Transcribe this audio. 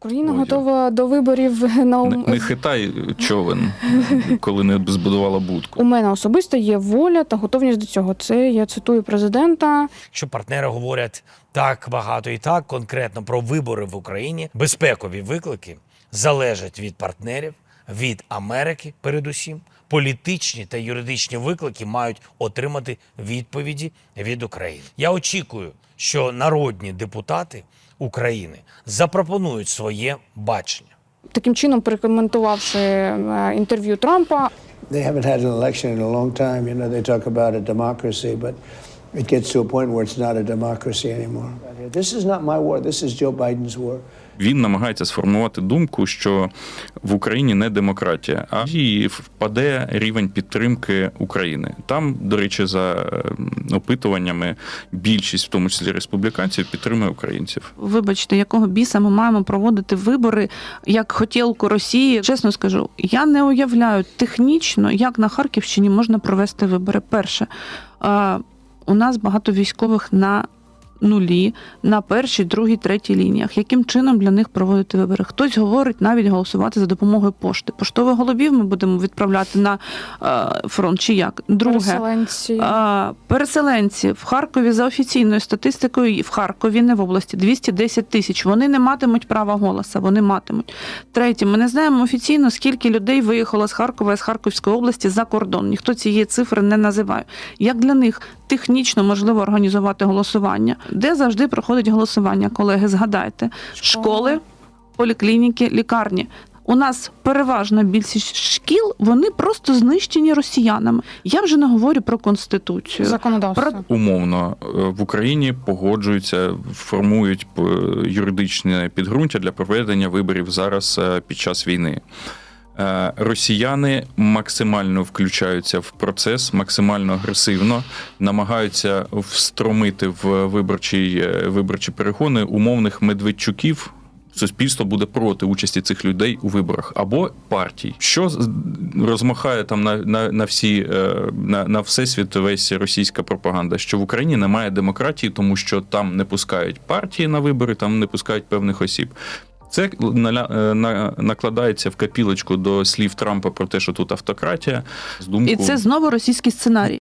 Україна Ой, готова до виборів на Не, не хитай човен, коли не збудувала будку. у мене особисто є воля та готовність до цього. Це я цитую президента. що партнери говорять так багато і так конкретно про вибори в Україні, безпекові виклики залежать від партнерів, від Америки, передусім. Політичні та юридичні виклики мають отримати відповіді від України. Я очікую, що народні депутати України запропонують своє бачення. Таким чином, перекоментувавши е, інтерв'ю Трампа, They haven't had an election in a long time. You know, they talk about a democracy, but it gets to a point where it's not a democracy anymore. This is not my war. This is Joe Biden's war. Він намагається сформувати думку, що в Україні не демократія, а і впаде рівень підтримки України. Там, до речі, за ем, опитуваннями, більшість, в тому числі республіканців, підтримує українців. Вибачте, якого біса ми маємо проводити вибори як хотілку Росії. Чесно скажу, я не уявляю технічно, як на Харківщині можна провести вибори. Перше, у нас багато військових на нулі, на першій, другій, третій лініях. Яким чином для них проводити вибори? Хтось говорить навіть голосувати за допомогою пошти. Поштових голубів ми будемо відправляти на е, фронт чи як? Друге, переселенці. а, Переселенці в Харкові за офіційною статистикою в Харкові, не в області, 210 тисяч. Вони не матимуть права голоса, вони матимуть. Третє, ми не знаємо офіційно, скільки людей виїхало з Харкова і з Харківської області за кордон. Ніхто цієї цифри не називає. Як для них технічно можливо організувати голосування? Де завжди проходить голосування, колеги? Згадайте, школи, поліклініки, лікарні. У нас переважна більшість шкіл, вони просто знищені росіянами. Я вже не говорю про конституцію. законодавство. про- Умовно е, в Україні погоджуються, формують е, юридичне підґрунтя для проведення виборів зараз е, під час війни. Е, Росіяни максимально включаються в процес, максимально агресивно намагаються встромити в виборчі, е, виборчі перегони умовних медведчуків. Суспільство буде проти участі цих людей у виборах або партій, що розмахає там на, на, на всі е, на, на всесвіт весь російська пропаганда, що в Україні немає демократії, тому що там не пускають партії на вибори, там не пускають певних осіб. Це наля- е, накладається в капілочку до слів Трампа про те, що тут автократія з думку... І це знову російський сценарій.